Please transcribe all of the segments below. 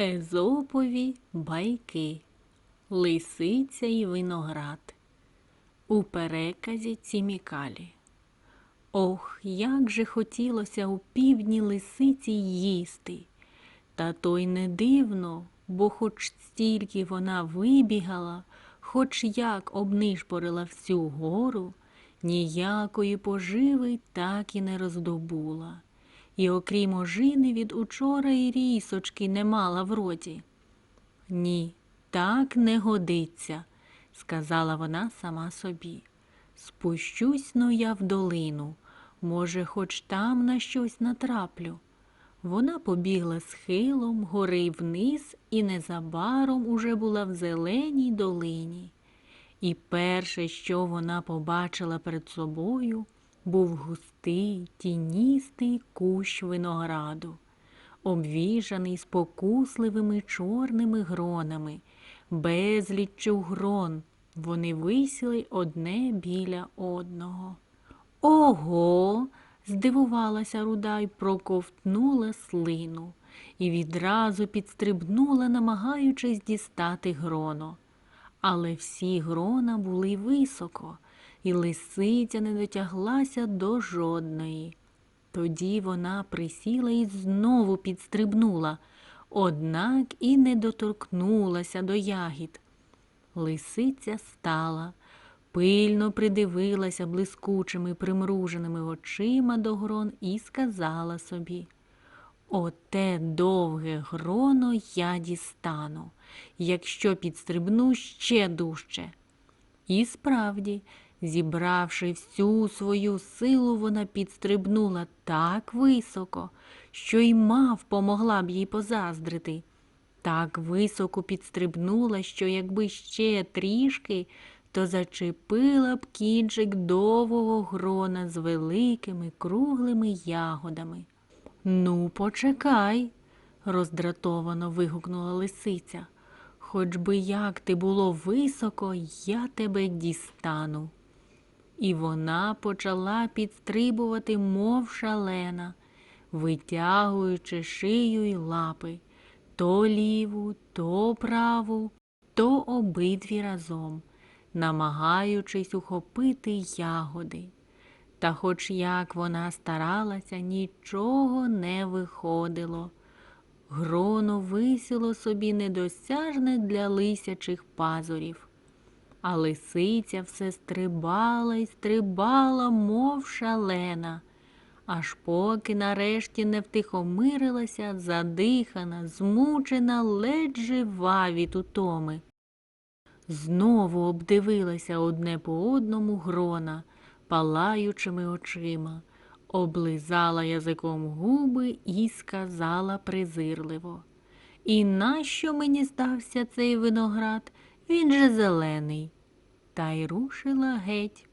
Езопові байки Лисиця і виноград у переказі Цімікалі. Ох, як же хотілося у півдні лисиці їсти. Та то й не дивно, бо хоч стільки вона вибігала, хоч як обнишпорила всю гору, ніякої поживи так і не роздобула. І окрім ожини від учора і рісочки не мала в роті. Ні, так не годиться, сказала вона сама собі. Спущусь но я в долину, може, хоч там на щось натраплю. Вона побігла схилом гори вниз і незабаром уже була в зеленій долині. І перше, що вона побачила перед собою, був густий, тіністий кущ винограду, обвіжаний спокусливими чорними гронами, безліччю грон. Вони висіли одне біля одного. Ого. здивувалася руда й проковтнула слину і відразу підстрибнула, намагаючись дістати гроно. Але всі грона були високо, і лисиця не дотяглася до жодної. Тоді вона присіла і знову підстрибнула, однак і не доторкнулася до ягід. Лисиця стала, пильно придивилася блискучими примруженими очима до грон і сказала собі Оте довге гроно я дістану, якщо підстрибну ще дужче. І справді, зібравши всю свою силу, вона підстрибнула так високо, що й мав помогла б їй позаздрити. Так високо підстрибнула, що якби ще трішки, то зачепила б кінчик довгого грона з великими круглими ягодами. Ну, почекай, роздратовано вигукнула лисиця. Хоч би як ти було високо, я тебе дістану. І вона почала підстрибувати, мов шалена, витягуючи шию й лапи то ліву, то праву, то обидві разом, намагаючись ухопити ягоди. Та хоч як вона старалася, нічого не виходило. Гроно висіло собі недосяжне для лисячих пазурів. А лисиця все стрибала й стрибала, мов шалена, аж поки нарешті не втихомирилася, задихана, змучена, ледь жива від утоми. Знову обдивилася одне по одному грона, палаючими очима, облизала язиком губи і сказала презирливо. І нащо мені здався цей виноград? Він же зелений. Та й рушила геть.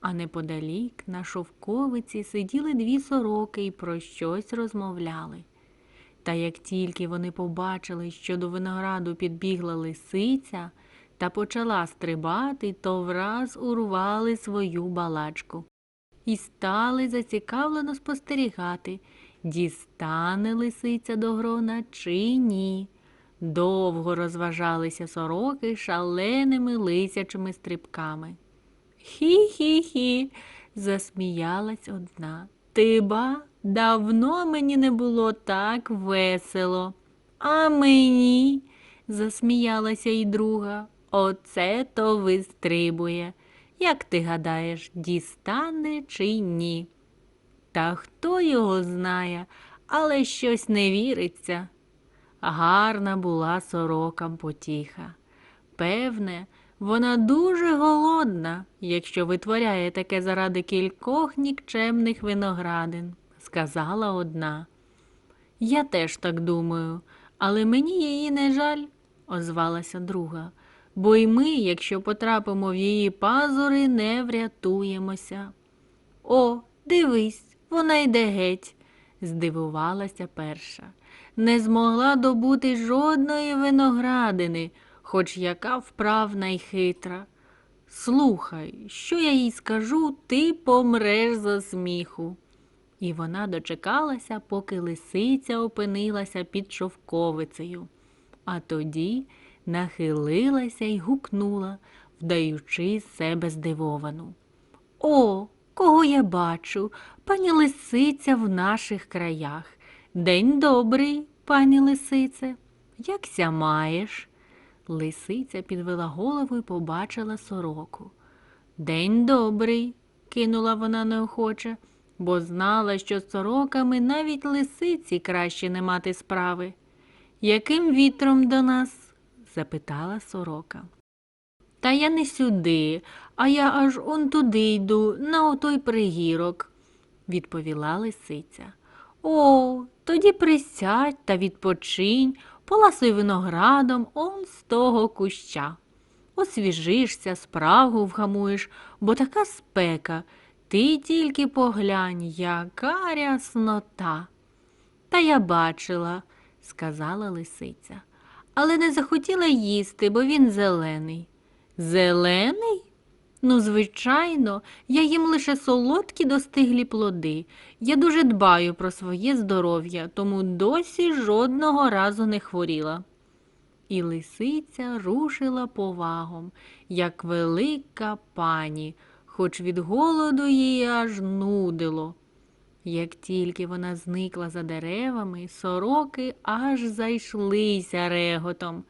А неподалік на шовковиці сиділи дві сороки і про щось розмовляли. Та як тільки вони побачили, що до винограду підбігла лисиця та почала стрибати, то враз урвали свою балачку і стали зацікавлено спостерігати, дістане лисиця до грона чи ні. Довго розважалися сороки шаленими лисячими стрибками. Хі-хі-хі, засміялась одна. Ти ба, давно мені не було так весело. А мені, засміялася й друга. Оце то вистрибує. Як ти гадаєш, дістане чи ні? Та хто його знає, але щось не віриться. Гарна була сорокам потіха. Певне, вона дуже голодна, якщо витворяє таке заради кількох нікчемних виноградин, сказала одна. Я теж так думаю, але мені її не жаль, озвалася друга, бо й ми, якщо потрапимо в її пазури, не врятуємося. О, дивись, вона йде геть, здивувалася перша. Не змогла добути жодної виноградини хоч яка вправна й хитра. Слухай, що я їй скажу, ти помреш за сміху. І вона дочекалася, поки лисиця опинилася під шовковицею, а тоді нахилилася й гукнула, вдаючи себе здивовану. О, кого я бачу, пані лисиця в наших краях. День добрий, пані лисице. Якся маєш? Лисиця підвела голову і побачила сороку. День добрий, кинула вона неохоче, бо знала, що з сороками навіть лисиці краще не мати справи. Яким вітром до нас? запитала сорока. Та я не сюди, а я аж он туди йду, на отой пригірок, відповіла лисиця. О, тоді присядь та відпочинь, поласуй виноградом он з того куща. Освіжишся, спрагу вгамуєш, бо така спека. Ти тільки поглянь, яка ряснота. Та я бачила, сказала лисиця, але не захотіла їсти, бо він зелений. Зелений? Ну, звичайно, я їм лише солодкі достиглі плоди. Я дуже дбаю про своє здоров'я, тому досі жодного разу не хворіла. І лисиця рушила повагом, як велика пані, хоч від голоду її аж нудило. Як тільки вона зникла за деревами, сороки аж зайшлися реготом.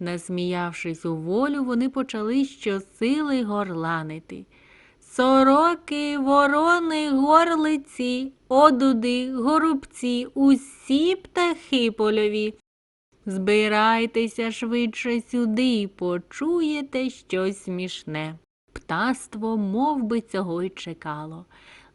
Насміявшись у волю, вони почали щосили горланити. Сороки, ворони, горлиці, одуди, горобці, усі птахи польові. Збирайтеся швидше сюди, почуєте щось смішне. Птаство мов би, цього й чекало.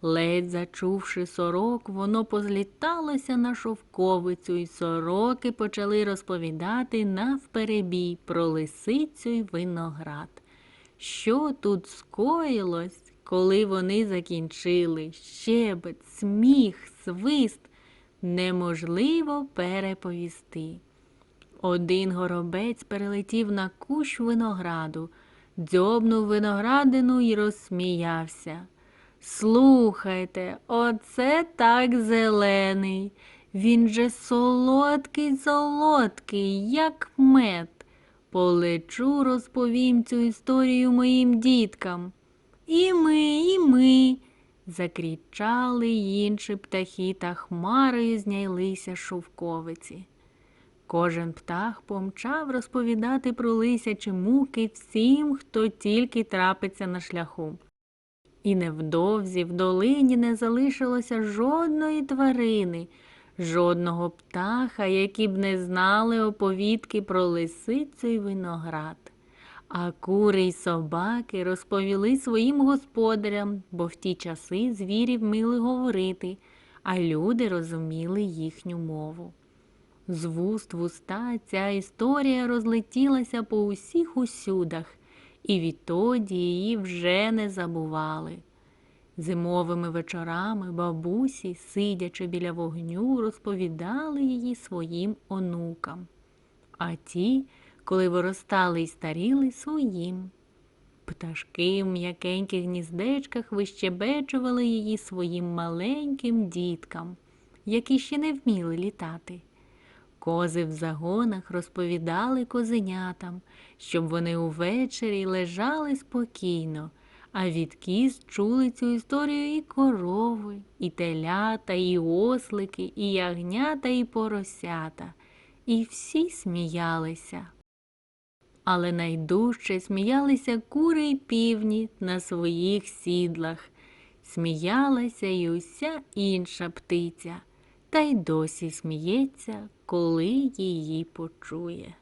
Ледь зачувши сорок, воно позліталося на шовковицю, і сороки почали розповідати навперебій про лисицю й виноград. Що тут скоїлось, коли вони закінчили? Щебет, сміх, свист неможливо переповісти. Один горобець перелетів на кущ винограду, дзьобнув виноградину і розсміявся. Слухайте, оце так зелений. Він же солодкий, солодкий, як мед. Полечу, розповім цю історію моїм діткам. І ми, і ми. закричали інші птахи та хмарою знялися шовковиці. Кожен птах помчав розповідати про лисячі муки всім, хто тільки трапиться на шляху. І невдовзі в долині не залишилося жодної тварини, жодного птаха, які б не знали оповідки про лисицю й виноград. А кури й собаки розповіли своїм господарям, бо в ті часи звірі вміли говорити, а люди розуміли їхню мову. З вуст в уста ця історія розлетілася по усіх усюдах, і відтоді її вже не забували. Зимовими вечорами бабусі, сидячи біля вогню, розповідали її своїм онукам, а ті, коли виростали й старіли, своїм. Пташки в м'якеньких гніздечках вищебечували її своїм маленьким діткам, які ще не вміли літати. Кози в загонах розповідали козенятам, щоб вони увечері лежали спокійно, а від кіз чули цю історію і корови, і телята, і ослики, і ягнята, і поросята, і всі сміялися. Але найдужче сміялися кури й півні на своїх сідлах, сміялася й уся інша птиця, та й досі сміється, коли її почує.